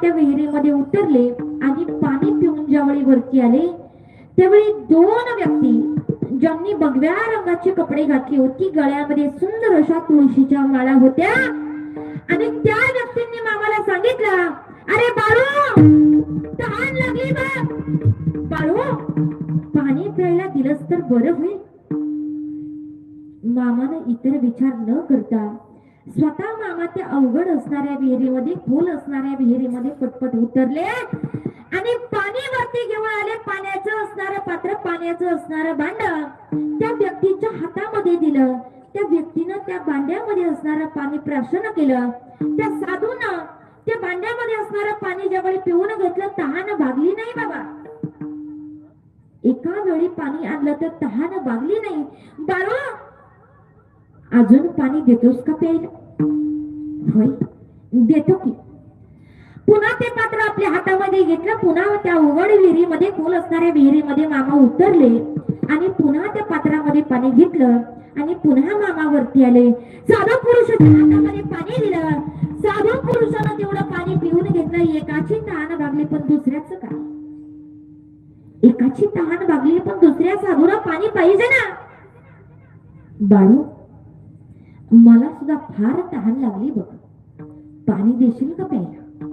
त्या विहिरीमध्ये उतरले आणि पाणी पिऊन ज्यावेळी वरती आले त्यावेळी दोन व्यक्ती ज्यांनी भगव्या रंगाचे कपडे घातले होती गळ्यामध्ये सुंदर अशा तुळशीच्या माळा होत्या. आणि त्या व्यक्तींनी मामाला सांगितलं अरे बाळू तहान लागली बघ बाळू पाणी प्यायला दिलंस तर बरं होईल. मामानं इतर विचार न करता स्वतः मामा त्या अवघड असणाऱ्या विहिरीमध्ये खोल असणाऱ्या विहिरीमध्ये पटपट उतरले. आणि पाणी वरती घेऊन आले. पाण्याचं असणारं पात्र पाण्याचं असणारं भांड. त्या व्यक्तीच्या हातामध्ये दिलं. त्या व्यक्तीनं त्या भांड्यामध्ये असणारं पाणी प्राशन केलं. त्या साधून त्या भांड्यामध्ये असणारं पाणी ज्यावेळी पिऊन घेतलं तहान भागली नाही बाबा. एका वेळी पाणी आणलं तर तहान भागली नाही. बाळू अजून पाणी देतोस का प्यायला? होय देतो की. पुन्हा ते पात्र आपल्या हातामध्ये घेतलं पुन्हा त्या उघड विहिरीमध्ये खोल असणाऱ्या विहिरीमध्ये मामा उतरले आणि पुन्हा त्या पात्रामध्ये पाणी घेतलं आणि पुन्हा मामा वरती आले. साधू पुरुषाच्या हातामध्ये पाणी दिलं. साधू पुरुषानं तेवढं पाणी पिऊन घेतलं. एकाची तहान भागली पण दुसऱ्याच का? एकाची तहान भागली पण दुसऱ्या साधूला पाणी पाहिजे ना? बाळू मला सुद्धा फार तहान लागली बघ. पाणी देशील का प्यायला?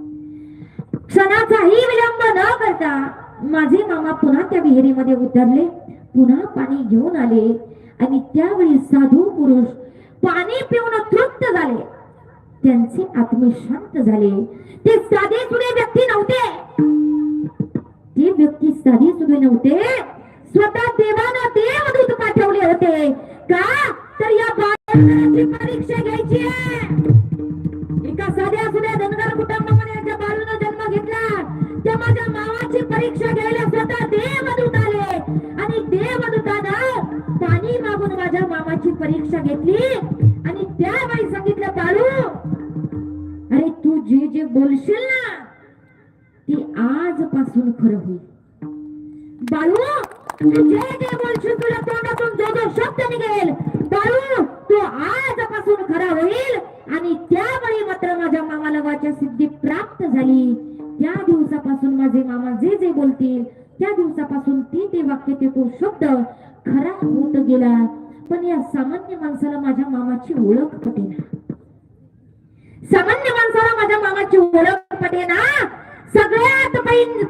क्षणाचाही विलंब न करता माझे मामा पुन्हा त्या विहिरीमध्ये उतरले पुन्हा पाणी घेऊन आले आणि त्यावेळी साधू पुरुष पाणी पिऊन तृप्त झाले. त्यांचे आत्मे शांत झाले. ते साधे सुधे व्यक्ती नव्हते. ते व्यक्ती साधी सुधे नव्हते. स्वतः देवानं देवदूत पाठवले होते. का? तर या परीक्षा घ्यायची एका साध्या सुध्या धनगर कुटुंबामध्ये ज्या बाळूनं जन्म घेतला त्या माझ्या मावाची परीक्षा घ्यायला स्वतः देवदूत आले आणि देवदूतानं पाणी मागून माझ्या मामाची परीक्षा घेतली आणि त्यावेळी सांगितलं बाळू अरे तू जे जे बोलशील ना ते आजपासून खरं होईल बाळू जे जे बोलशील तुला तोंडातून जो जो शब्द निघेल. जे जे बोलतील त्या दिवसापासून ते ते वाक्य ते तो शब्द खरा होत गेला. पण या सामान्य माणसाला माझ्या मामाची ओळख पटेना. सामान्य माणसाला माझ्या मामाची ओळख पटेना. सगळ्यात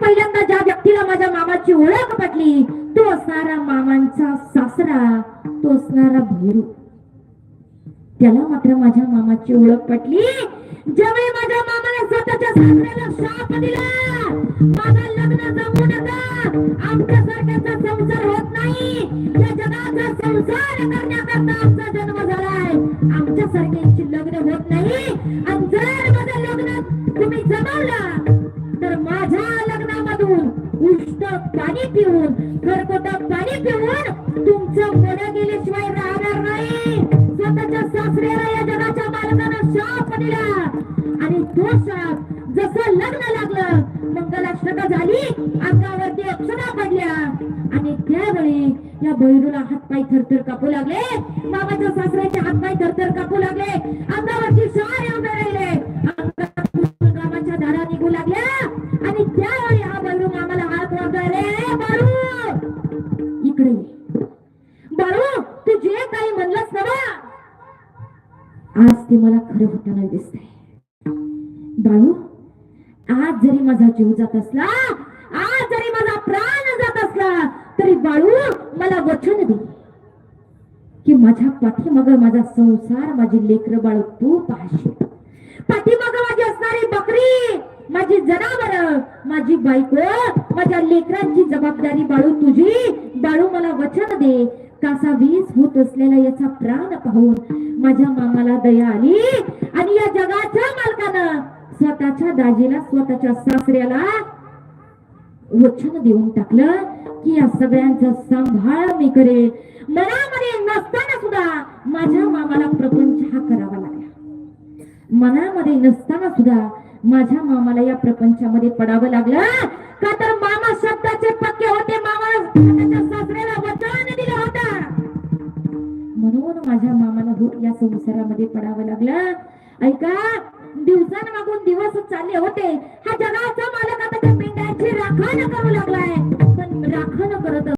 पहिल्यांदा ज्या व्यक्तीला माझ्या मामाची ओळख पटली तो असणारा मामांचा सासरा तो असणारा भैरू. त्याला मात्र माझ्या मामाची ओळख पटली. ज्यावेळी माझ्या मामाने स्वतःच्या सासऱ्याला शाप दिला माझा लग्न जमू नका आमच्या सारख्याचा संसार होत नाही या जगाचा संसार करण्याकरता आमचा जन्म झालाय आमच्या सारख्यांची लग्न होत नाही. आणि जर माझं लग्न तुम्ही जमवला तर माझ्या लग्नामधून उष्ट पाणी पिऊन खरकोट लागलं मंगलाष्टका झाली अंगावरती अक्षरा पडल्या. आणि त्यावेळी या बैरूला हातपाय थरथर कापू लागले. मामाच्या सासऱ्याचे हातपाय थरथर कापू लागले. अंगावरची शार येऊन राहिले. अंगातून कामाच्या निघू लागल्या. आणि त्यावेळी हा बैरू मामाला हात मारतोय बाळू इकडे बाळू तू जे काही म्हणलंस ना आज ते मला खरं होताना दिसतंय. बाळू आज जरी माझा जीव जात असला आज जरी माझा प्राण जात असला तरी बाळू मला वचन दे. की माझ्या पाठीमाग माझा संसार माझी लेकर बाळू तू पाहशील. पाठीमाग माझी असणारी बकरी माझी जनावर माझी बायको माझ्या लेकरांची जबाबदारी बाळू तुझी. बाळू मला वचन दे. कासा वीस होत असलेला याचा प्राण पाहून माझ्या मामाला दया आली आणि या जगाच्या मालकानं स्वतःच्या दाजीला स्वतःच्या सासऱ्याला वचन देऊन टाकलं की या सगळ्यांचा सांभाळ मी करे मनामध्ये नसताना सुद्धा माझ्या मामाला प्रपंच हा करावा लागला. मनामध्ये नसताना सुद्धा माझ्या मामाला या प्रपंचामध्ये पडावं लागलं. का तर मामा शब्दाचे पक्के होते. मामा सासऱ्याला वचन दिलं होतं. म्हणून माझ्या मामाला या संसारामध्ये पडावं लागलं. ऐका दिवसांमागून दिवस चालले होते. हा जगाचा मालक आता त्या मेंढ्यांची राखण करू लागलाय. पण राखण करत